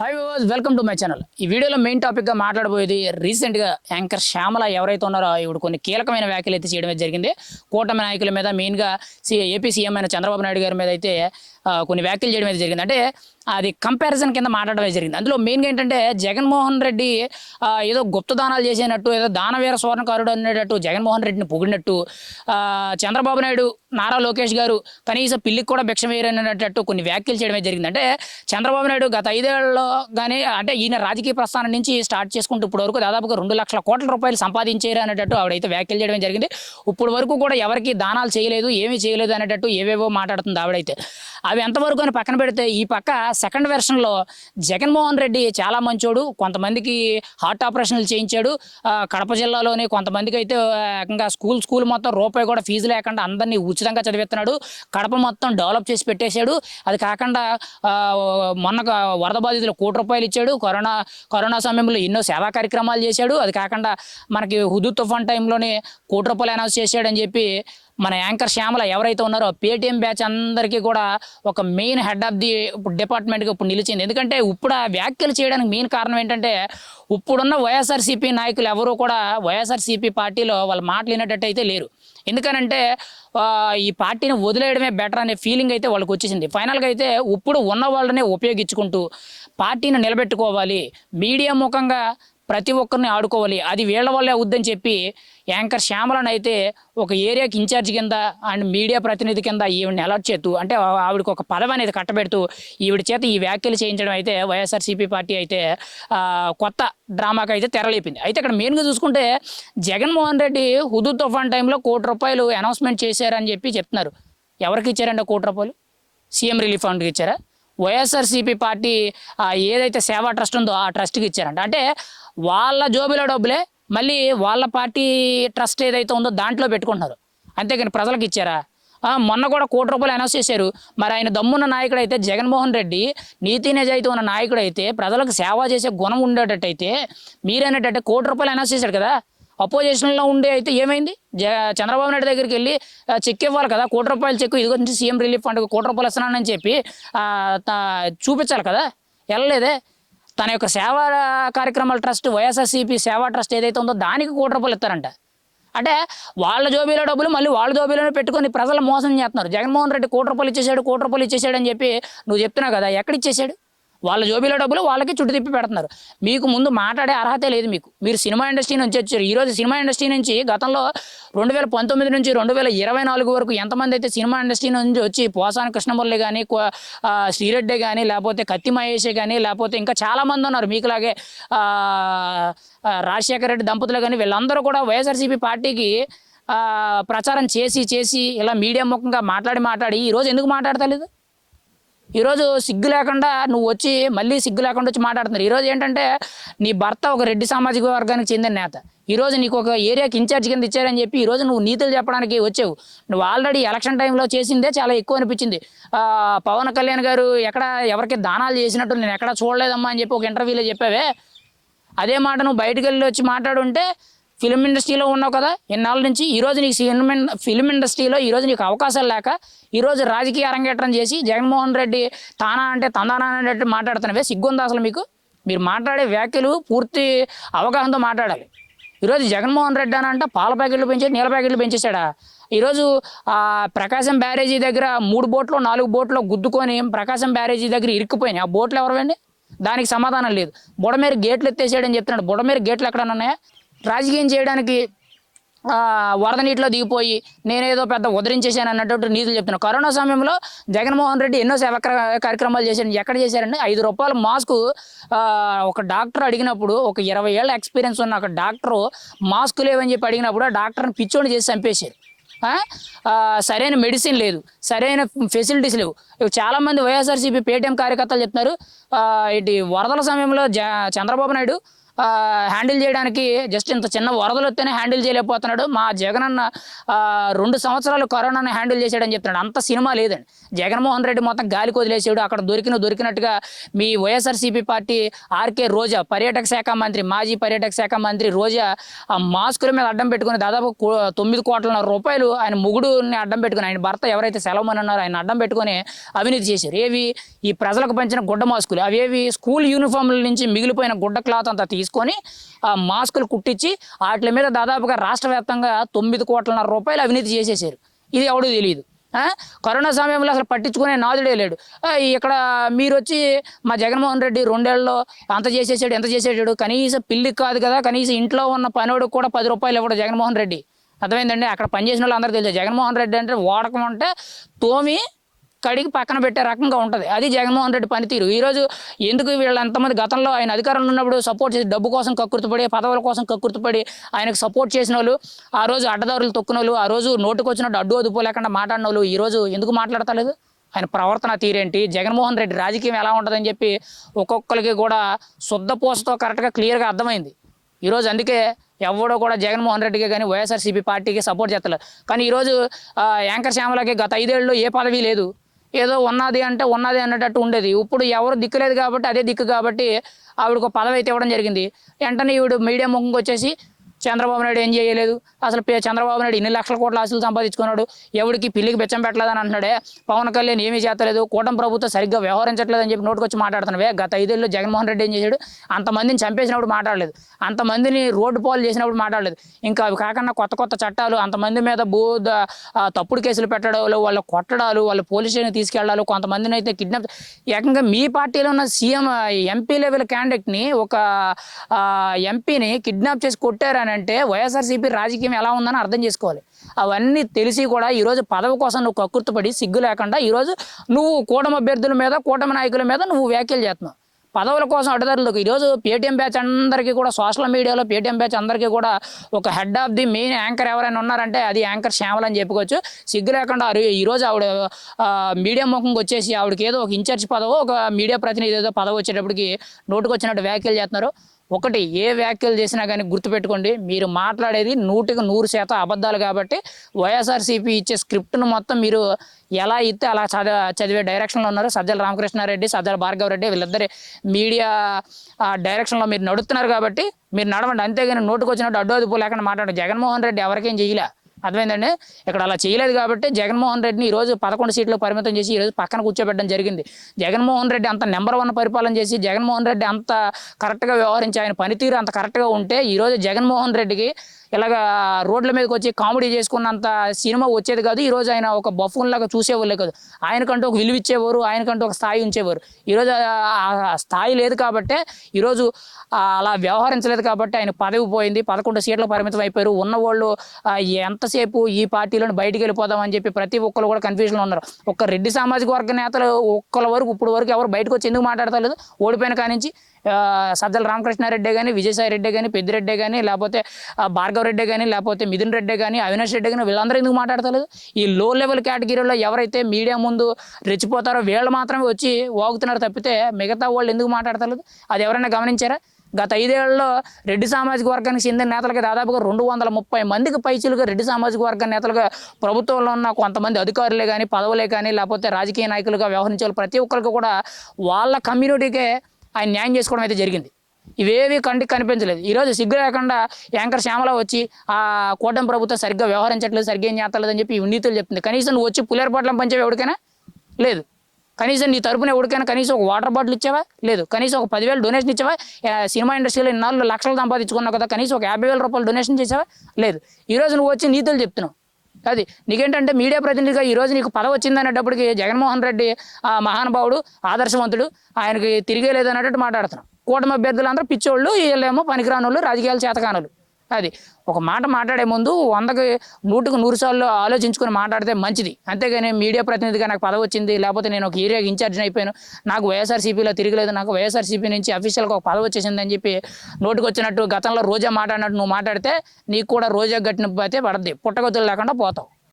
Hi welcome to my channel ఈ వీడియోలో main టాపిక్గా మాట్లాడబోయేది రీసెంట్గా యాంకర్ శ్యామల ఎవరైతే ఉన్నారో ఇప్పుడు కొన్ని కీలకమైన వ్యాఖ్యలు అయితే చేయడం జరిగింది. కూటమి నాయకుల మీద మెయిన్గా సి ఏపీ సీఎం అయిన చంద్రబాబు నాయుడు గారి మీద అయితే కొన్ని వ్యాఖ్యలు చేయడం అయితే జరిగింది. అంటే అది కంపారిజన్ కింద మాట్లాడడం జరిగింది. అందులో మెయిన్గా ఏంటంటే జగన్మోహన్ రెడ్డి ఏదో గుప్తదానాలు చేసినట్టు ఏదో దానవీర స్వర్ణకారుడు అనేటట్టు జగన్మోహన్ రెడ్డిని పొగిడినట్టు చంద్రబాబు నాయుడు నారా లోకేష్ గారు కనీసం పిల్లికి కూడా భిక్ష వేయరనేటట్టు కొన్ని వ్యాఖ్యలు చేయడమే జరిగింది. అంటే చంద్రబాబు నాయుడు గత ఐదేళ్ళలో కానీ అంటే ఈయన రాజకీయ ప్రస్థానం నుంచి స్టార్ట్ చేసుకుంటూ ఇప్పుడు వరకు దాదాపుగా రెండు లక్షల కోట్ల రూపాయలు సంపాదించారు అనేటట్టు ఆవిడైతే వ్యాఖ్యలు చేయడం జరిగింది. ఇప్పుడు వరకు కూడా ఎవరికి దానాలు చేయలేదు ఏమీ చేయలేదు అనేటట్టు ఏవేవో మాట్లాడుతుంది ఆవిడైతే. అవి ఎంతవరకు అని పక్కన పెడితే ఈ పక్క సెకండ్ వెర్షన్లో జగన్మోహన్ రెడ్డి చాలా మంచోడు కొంతమందికి హార్ట్ ఆపరేషన్లు చేయించాడు. కడప జిల్లాలోని కొంతమందికి అయితే ఏకంగా స్కూల్ స్కూల్ మొత్తం రూపాయి కూడా ఫీజు లేకుండా అందరినీ ఉచితంగా చదివిస్తున్నాడు. కడప మొత్తం డెవలప్ చేసి పెట్టేశాడు. అది కాకుండా మొన్న వరద బాధితులు కోటి రూపాయలు ఇచ్చాడు. కరోనా కరోనా సమయంలో ఎన్నో సేవా కార్యక్రమాలు చేశాడు. అది కాకుండా మనకి హుదూ తుఫాన్ టైంలోనే కోటి రూపాయలు అనౌన్స్ చేశాడని చెప్పి మన యాంకర్ శ్యామల ఎవరైతే ఉన్నారో పేటిఎం బ్యాచ్ అందరికీ కూడా ఒక మెయిన్ హెడ్ ఆఫ్ ది డిపార్ట్మెంట్గా ఇప్పుడు నిలిచింది. ఎందుకంటే ఇప్పుడు ఆ వ్యాఖ్యలు చేయడానికి మెయిన్ కారణం ఏంటంటే ఇప్పుడున్న వైఎస్ఆర్సీపీ నాయకులు ఎవరూ కూడా వైఎస్ఆర్సీపీ పార్టీలో వాళ్ళ మాటలు అయితే లేరు. ఎందుకనంటే ఈ పార్టీని వదిలేయడమే బెటర్ అనే ఫీలింగ్ అయితే వాళ్ళకి వచ్చేసింది. ఫైనల్గా అయితే ఇప్పుడు ఉన్న వాళ్ళనే ఉపయోగించుకుంటూ పార్టీని నిలబెట్టుకోవాలి. మీడియా ముఖంగా ప్రతి ఒక్కరిని ఆడుకోవాలి. అది వీళ్ళ వల్లే అవుద్దని చెప్పి యాంకర్ శ్యామలను అయితే ఒక ఏరియాకి ఇన్ఛార్జ్ కింద అండ్ మీడియా ప్రతినిధి కింద ఈవిడిని అలర్ట్ చేస్తూ అంటే ఆవిడకి ఒక పదవి అనేది కట్టబెడుతూ ఈవిడ చేత ఈ వ్యాఖ్యలు చేయించడం అయితే వైఎస్ఆర్సీపీ పార్టీ అయితే కొత్త డ్రామాకి అయితే తెరలేపింది. అయితే ఇక్కడ మెయిన్గా చూసుకుంటే జగన్మోహన్ రెడ్డి హుదూ తుఫాన్ టైంలో కోటి రూపాయలు అనౌన్స్మెంట్ చేశారని చెప్పి చెప్తున్నారు. ఎవరికి ఇచ్చారండి ఆ కోటి రూపాయలు? సీఎం రిలీఫ్ ఫండ్కి ఇచ్చారా? వైఎస్ఆర్సీపీ పార్టీ ఏదైతే సేవా ట్రస్ట్ ఉందో ఆ ట్రస్ట్కి ఇచ్చారంట. అంటే వాళ్ళ జోబిలో డబ్బులే మళ్ళీ వాళ్ళ పార్టీ ట్రస్ట్ ఏదైతే ఉందో దాంట్లో పెట్టుకుంటున్నారు. అంతేకాని ప్రజలకు ఇచ్చారా? మొన్న కూడా కోటి రూపాయలు అనౌన్స్ చేశారు. మరి ఆయన దమ్మున్న నాయకుడు అయితే జగన్మోహన్ రెడ్డి నీతి నిజాయితీ ఉన్న నాయకుడు అయితే ప్రజలకు సేవ చేసే గుణం ఉండేటట్టయితే మీరనేటట్టు కోటి రూపాయలు అనౌన్స్ చేశారు కదా. అపోజిషన్లో ఉండే అయితే ఏమైంది? జ చంద్రబాబు నాయుడు దగ్గరికి వెళ్ళి చెక్ ఇవ్వాలి కదా కోటి రూపాయలు చెక్ ఇదిగో నుంచి సీఎం రిలీఫ్ ఫండ్ కోటి రూపాయలు ఇస్తున్నానని చెప్పి చూపించాలి కదా వెళ్ళలేదే. తన యొక్క సేవా కార్యక్రమాల ట్రస్ట్ వైఎస్ఆర్సీపీ సేవా ట్రస్ట్ ఏదైతే ఉందో దానికి కోటి రూపాయలు ఇస్తారంట. అంటే వాళ్ళ జోబీలో డబ్బులు మళ్ళీ వాళ్ళ జోబీలోనే పెట్టుకొని ప్రజలు మోసం చేస్తున్నారు. జగన్మోహన్ రెడ్డి కోటి రూపాయలు ఇచ్చేసాడు కోటి రూపాయలు ఇచ్చేసాడు అని చెప్పి నువ్వు చెప్తున్నావు కదా ఎక్కడ ఇచ్చేసాడు వాళ్ళ జోబీలో డబ్బులు వాళ్ళకి చుట్టు తిప్పి పెడుతున్నారు. మీకు ముందు మాట్లాడే అర్హతే లేదు మీకు. మీరు సినిమా ఇండస్ట్రీ నుంచి వచ్చారు. ఈరోజు సినిమా ఇండస్ట్రీ నుంచి గతంలో రెండు వేల పంతొమ్మిది నుంచి రెండు వేల ఇరవై నాలుగు వరకు ఎంతమంది అయితే సినిమా ఇండస్ట్రీ నుంచి వచ్చి పోసాని కృష్ణమురళి కానీ శ్రీరెడ్డి కానీ లేకపోతే కత్తి మహేష్ కానీ లేకపోతే ఇంకా చాలామంది ఉన్నారు. మీకులాగే రాజశేఖర రెడ్డి దంపతులు కానీ వీళ్ళందరూ కూడా వైఎస్ఆర్సీపీ పార్టీకి ప్రచారం చేసి చేసి ఇలా మీడియా ముఖంగా మాట్లాడి మాట్లాడి ఈరోజు ఎందుకు మాట్లాడతలేదు? ఈరోజు సిగ్గు లేకుండా నువ్వు వచ్చి మళ్ళీ సిగ్గు లేకుండా వచ్చి మాట్లాడుతున్నారు. ఈరోజు ఏంటంటే నీ భర్త ఒక రెడ్డి సామాజిక వర్గానికి చెందిన నేత. ఈరోజు నీకు ఒక ఏరియాకి ఇన్ఛార్జ్ కింద ఇచ్చారని చెప్పి ఈరోజు నువ్వు నీతులు చెప్పడానికి వచ్చావు. నువ్వు ఆల్రెడీ ఎలక్షన్ టైంలో చేసిందే చాలా ఎక్కువ అనిపించింది. పవన్ కళ్యాణ్ గారు ఎక్కడ ఎవరికి దానాలు చేసినట్టు నేను ఎక్కడ చూడలేదమ్మా అని చెప్పి ఒక ఇంటర్వ్యూలో చెప్పావే. అదే మాట నువ్వు బయటకు వెళ్ళి వచ్చి మాట్లాడుంటే ఫిలిం ఇండస్ట్రీలో ఉన్నావు కదా ఇన్నాళ్ళ నుంచి? ఈరోజు నీకు ఫిలిం ఫిలిం ఇండస్ట్రీలో ఈరోజు నీకు అవకాశాలు లేక ఈరోజు రాజకీయ అరంగేట్రం చేసి జగన్మోహన్ రెడ్డి తానా అంటే తందానా అనేటట్టు మాట్లాడుతున్నవే సిగ్గుందా అసలు మీకు? మీరు మాట్లాడే వ్యాఖ్యలు పూర్తి అవగాహనతో మాట్లాడాలి. ఈరోజు జగన్మోహన్ రెడ్డి అని అంటే పాల ప్యాకెట్లు పెంచి నీళ్ళ ప్యాకెట్లు పెంచేశాడా? ఈరోజు ప్రకాశం బ్యారేజీ దగ్గర మూడు బోట్లు నాలుగు బోట్లు గుద్దుకొని ప్రకాశం బ్యారేజీ దగ్గర ఇరుక్కుపోయినాయి. ఆ బోట్లు ఎవరివండి? దానికి సమాధానం లేదు. బుడమేరు గేట్లు ఎత్తేసాడని చెప్తున్నాడు. బుడమేరు గేట్లు ఎక్కడ ఉన్నాయా? రాజకీయం చేయడానికి వరద నీటిలో దిగిపోయి నేనేదో పెద్ద ఉదరించేశాను అన్నట్టు నీతులు చెప్తున్నాను కరోనా సమయంలో జగన్మోహన్ రెడ్డి ఎన్నో సేవ కార్యక్రమాలు చేశారు. ఎక్కడ చేశారండి ఐదు రూపాయల మాస్క్ ఒక డాక్టర్ అడిగినప్పుడు ఒక ఇరవై ఏళ్ళ ఎక్స్పీరియన్స్ ఉన్న ఒక డాక్టర్ మాస్క్ లేవని చెప్పి అడిగినప్పుడు ఆ డాక్టర్ని పిచ్చోని చేసి చంపేశారు. సరైన మెడిసిన్ లేదు సరైన ఫెసిలిటీస్ లేవు. చాలామంది వైఎస్ఆర్సీపీ పేటీఎం కార్యకర్తలు చెప్తున్నారు. ఇటు వరదల సమయంలో జ చంద్రబాబు నాయుడు హ్యాండిల్ చేయడానికి జస్ట్ ఇంత చిన్న వరదలు వస్తేనే హ్యాండిల్ చేయలేకపోతున్నాడు. మా జగన్ అన్న రెండు సంవత్సరాలు కరోనాను హ్యాండిల్ చేశాడని చెప్తున్నాడు. అంత సినిమా లేదండి. జగన్మోహన్ రెడ్డి మొత్తం గాలికి వదిలేసాడు అక్కడ దొరికిన దొరికినట్టుగా మీ వైఎస్ఆర్సీపీ పార్టీ ఆర్కే రోజా పర్యాటక శాఖ మంత్రి మాజీ పర్యాటక శాఖ మంత్రి రోజా ఆ మాస్కుల మీద అడ్డం పెట్టుకుని దాదాపు కో- తొమ్మిది కోట్ల రూపాయలు ఆయన ముగుడుని అడ్డం పెట్టుకుని ఆయన భర్త ఎవరైతే సెలవుమని ఉన్నారో ఆయన అడ్డం పెట్టుకుని అవినీతి చేశారు. ఏవి? ఈ ప్రజలకు పంచిన గుడ్డ మాస్కులు. అవేవి? స్కూల్ యూనిఫామ్ల నుంచి మిగిలిపోయిన గుడ్డ క్లాత్ అంతా తీసుకొని ఆ మాస్కులు కుట్టించి వాటి మీద దాదాపుగా రాష్ట్ర వ్యాప్తంగా తొమ్మిది కోట్లన్నర రూపాయలు అవినీతి చేసేసారు ఇది ఎవడో తెలియదు. కరోనా సమయంలో అసలు పట్టించుకునే నాదుడే లేడు. ఇక్కడ మీరు వచ్చి మా జగన్మోహన్ రెడ్డి రెండేళ్ళలో అంత చేసేసాడు ఎంత చేసేసాడు కనీసం పిల్లికి కాదు కదా కనీసం ఇంట్లో ఉన్న పనోడికి కూడా పది రూపాయలు ఇవ్వడు జగన్మోహన్ రెడ్డి. అర్థమైందండి? అక్కడ పనిచేసిన వాళ్ళు అందరూ తెలుసు. జగన్మోహన్ రెడ్డి అంటే వాడకం అంటే తోమి కడిగి పక్కన పెట్టే రకంగా ఉంటుంది. అది జగన్మోహన్ రెడ్డి పనితీరు. ఈరోజు ఎందుకు వీళ్ళు ఎంతమంది గతంలో ఆయన అధికారంలో ఉన్నప్పుడు సపోర్ట్ చేసి డబ్బు కోసం కక్కుర్తిపడి పదవుల కోసం కక్కుర్తిపడి ఆయనకు సపోర్ట్ చేసిన వాళ్ళు ఆ రోజు అడ్డదారులు తొక్కిన వాళ్ళు ఆ రోజు నోటుకు వచ్చినట్టు అడ్డు అదుపు లేకుండా మాట్లాడిన వాళ్ళు ఈరోజు ఎందుకు మాట్లాడతలేదు? ఆయన ప్రవర్తన తీరేంటి? జగన్మోహన్ రెడ్డి రాజకీయం ఎలా ఉంటుందని చెప్పి ఒక్కొక్కరికి కూడా శుద్ధ పూసతో కరెక్ట్గా క్లియర్గా అర్థమైంది. ఈరోజు అందుకే ఎవడో కూడా జగన్మోహన్ రెడ్డికి కానీ వైఎస్ఆర్సీపీ పార్టీకి సపోర్ట్ చేస్తలేదు. కానీ ఈరోజు యాంకర్ శ్యామలకి గత ఐదేళ్ళు ఏ పదవి లేదు. ఏదో ఉన్నది అంటే ఉన్నది అన్నట్టు ఉండేది. ఇప్పుడు ఎవరు దిక్కు లేదు కాబట్టి అదే దిక్కు కాబట్టి ఆవిడకు పదవి అయితే ఇవ్వడం జరిగింది. వెంటనే ఈవిడ మీడియా ముఖంకి వచ్చేసి చంద్రబాబు నాయుడు ఏం చేయలేదు? అసలు చంద్రబాబు నాయుడు ఇన్ని లక్షల కోట్ల ఆశలు సంపాదించుకున్నాడు. ఎవడికి పిల్లికి బెచ్చం పెట్టలేదని అంటున్నాడే. పవన్ కళ్యాణ్ ఏమీ చేస్తలేదు. కూటమి ప్రభుత్వం సరిగ్గా వ్యవహరించట్లేదు అని చెప్పి నోటుకొచ్చి మాట్లాడుతున్నావే. గత ఐదేళ్ళు జగన్మోహన్ రెడ్డి ఏం చేశాడు? అంతమందిని చంపేసినప్పుడు మాట్లాడలేదు. అంతమందిని రోడ్డు పాలు చేసినప్పుడు మాట్లాడలేదు. ఇంకా అవి కాకుండా కొత్త కొత్త చట్టాలు అంతమంది మీద భూ తప్పుడు కేసులు పెట్టడాలు వాళ్ళ కొట్టడాలు వాళ్ళ పోలీస్ స్టేషన్ తీసుకెళ్ళాలి కొంతమందిని అయితే కిడ్నాప్ ఏకంగా మీ పార్టీలో ఉన్న సీఎం ఎంపీ లెవెల్ క్యాండిడేట్ని ఒక ఎంపీని కిడ్నాప్ చేసి కొట్టారని అంటే వైఎస్ఆర్సీపీ రాజకీయం ఎలా ఉందని అర్థం చేసుకోవాలి. అవన్నీ తెలిసి కూడా ఈరోజు పదవి కోసం నువ్వు కక్కుర్తుపడి సిగ్గు లేకుండా ఈరోజు నువ్వు కూటమి అభ్యర్థుల మీద కూటమి నాయకుల మీద నువ్వు వ్యాఖ్యలు చేస్తున్నావు. పదవుల కోసం అడ్డదారులకు ఈరోజు పేటీఎం బ్యాచ్ అందరికీ కూడా సోషల్ మీడియాలో పేటీఎం బ్యాచ్ అందరికీ కూడా ఒక head of the main anchor ఎవరైనా ఉన్నారంటే అది యాంకర్ శ్యామల్ అని చెప్పుకోవచ్చు. సిగ్గు లేకుండా ఈరోజు ఆవిడ మీడియా ముఖంకి వచ్చేసి ఆవిడకి ఏదో ఒక ఇన్ఛార్జ్ పదవో ఒక మీడియా ప్రతినిధి ఏదో పదవి వచ్చేటప్పటికి నోటుకు వచ్చినట్టు వ్యాఖ్యలు చేస్తున్నారు. ఒకటి ఏ వ్యాఖ్యలు చేసినా కానీ గుర్తుపెట్టుకోండి మీరు మాట్లాడేది నూటికి నూరు శాతం అబద్ధాలు కాబట్టి వైఎస్ఆర్సీపీ ఇచ్చే స్క్రిప్ట్ను మొత్తం మీరు ఎలా ఇస్తే అలా చదివ చదివే డైరెక్షన్లో ఉన్నారు సజ్జల రామకృష్ణారెడ్డి సజ్జల భార్గవ రెడ్డి వీళ్ళిద్దరి మీడియా ఆ డైరెక్షన్లో మీరు నడుతున్నారు కాబట్టి మీరు నడవండి. అంతేగాని నోటుకు వచ్చినట్టు అడ్డు అదుపు లేకుండా మాట్లాడండి జగన్మోహన్ రెడ్డి ఎవరికేం చేయలే అర్థమైందండి? ఇక్కడ అలా చేయలేదు కాబట్టి జగన్మోహన్ రెడ్డిని ఈరోజు పదకొండు సీట్లు పరిమితం చేసి ఈరోజు పక్కన కూర్చోబెట్టడం జరిగింది. జగన్మోహన్ రెడ్డి అంత నెంబర్ వన్ పరిపాలన చేసి జగన్మోహన్ రెడ్డి అంత కరెక్ట్గా వ్యవహరించి ఆయన పనితీరు అంత కరెక్ట్గా ఉంటే ఈరోజు జగన్మోహన్ రెడ్డికి ఇలాగా రోడ్ల మీదకి వచ్చి కామెడీ చేసుకున్నంత సినిమా వచ్చేది కాదు. ఈరోజు ఆయన ఒక బఫూన్ లాగా చూసేవాళ్ళే కాదు. ఆయనకంటూ ఒక విలువ ఇచ్చేవారు ఆయనకంటూ ఒక స్థాయి ఉంచేవారు. ఈరోజు ఆ- స్థాయి లేదు కాబట్టే ఈరోజు అలా వ్యవహరించలేదు కాబట్టి ఆయన పదవి పోయింది. పదకొండు సీట్ల పరిమితం అయిపోయారు. ఉన్నవాళ్ళు వాళ్ళు ఎంతసేపు ఈ పార్టీలను బయటికి వెళ్ళిపోదామని చెప్పి ప్రతి ఒక్కరు కూడా కన్ఫ్యూజన్లో ఉన్నారు. ఒక్క రెడ్డి సామాజిక వర్గ నేతలు ఒక్కల వరకు ఇప్పుడు వరకు ఎవరు బయటకు వచ్చి ఎందుకు మాట్లాడతలేదు? ఓడిపోయిన కానించి సజ్జల రామకృష్ణారెడ్డి కానీ విజయసాయి రెడ్డి కానీ పెద్దిరెడ్డి కానీ లేకపోతే ఆ, భార్గవ రెడ్డి కానీ లేకపోతే మిథున్ రెడ్డి కానీ అవినాష్ రెడ్డి కానీ వీళ్ళందరూ ఎందుకు మాట్లాడతలేదు? ఈ లో లెవెల్ కేటగిరీలో ఎవరైతే మీడియా ముందు రెచ్చిపోతారో వీళ్ళు మాత్రమే వచ్చి వాగుతున్నారు తప్పితే మిగతా వాళ్ళు ఎందుకు మాట్లాడతలేదు? అది ఎవరైనా గమనించారా? గత ఐదేళ్ళలో రెడ్డి సామాజిక వర్గానికి చెందిన నేతలకి దాదాపుగా రెండు వందల ముప్పై మందికి పైచీలుగా రెడ్డి సామాజిక వర్గ నేతలుగా ప్రభుత్వంలో ఉన్న కొంతమంది అధికారులే కానీ పదవులే కానీ లేకపోతే రాజకీయ నాయకులుగా వ్యవహరించే ప్రతి ఒక్కరికి కూడా వాళ్ళ కమ్యూనిటీకే ఆయన న్యాయం చేసుకోవడం అయితే జరిగింది. ఇవేవి కంటికి కనిపించలేదు. ఈరోజు సిగ్గు లేకుండా యాంకర్ శ్యామల వచ్చి ఆ కూటమి ప్రభుత్వం సరిగ్గా వ్యవహరించట్లేదు సరిగ్గా ఏం చేస్తలేదు అని చెప్పి నీతులు చెప్తుంది కనీసం నువ్వు వచ్చి పులేరపట్లం పంచేవి ఎవరికైనా లేదు. కనీసం నీ తరపున ఎవరికైనా కనీసం ఒక వాటర్ బాటిల్ ఇచ్చావా? లేదు. కనీసం ఒక పదివేలు డొనేషన్ ఇచ్చావా? సినిమా ఇండస్ట్రీలో ఇన్నాళ్ళు లక్షలు సంపాదించుకున్నావు కదా కనీసం ఒక యాభై వేల రూపాయలు డొనేషన్ చేసావా? లేదు. ఈరోజు నువ్వు వచ్చి నీతులు చెప్తున్నావు. అది నీకేంటంటే మీడియా ప్రతినిధిగా ఈ రోజు నీకు పదవి వచ్చింది అనేటప్పటికి జగన్మోహన్ రెడ్డి ఆ మహానుభావుడు ఆదర్శవంతుడు ఆయనకి తిరిగే లేదన్నట్టు మాట్లాడుతున్నాం. కూటమి అభ్యర్థులందరూ పిచ్చోళ్ళు వీళ్ళేమో పనికిరానోళ్ళు రాజకీయాలు చేతకానులు అది ఒక మాట మాట్లాడే ముందు వందకి నూటికి నూరు సార్లు ఆలోచించుకొని మాట్లాడితే మంచిది. అంతేగాని మీడియా ప్రతినిధిగా నాకు పదవి వచ్చింది లేకపోతే నేను ఒక ఏరియాకి ఇన్ఛార్జ్ అయిపోయాను నాకు వైఎస్ఆర్సీపీలో తిరగలేదు నాకు వైఎస్ఆర్సీపీ నుంచి అఫీషియల్గా ఒక పదవి వచ్చేసింది అని చెప్పి నోటికి వచ్చినట్టు గతంలో రోజా మాట్లాడినట్టు నువ్వు మాట్లాడితే నీకు కూడా రోజా గట్టిన అయితే పడద్ది. పుట్టగొత్తులు లేకుండా పోతావు.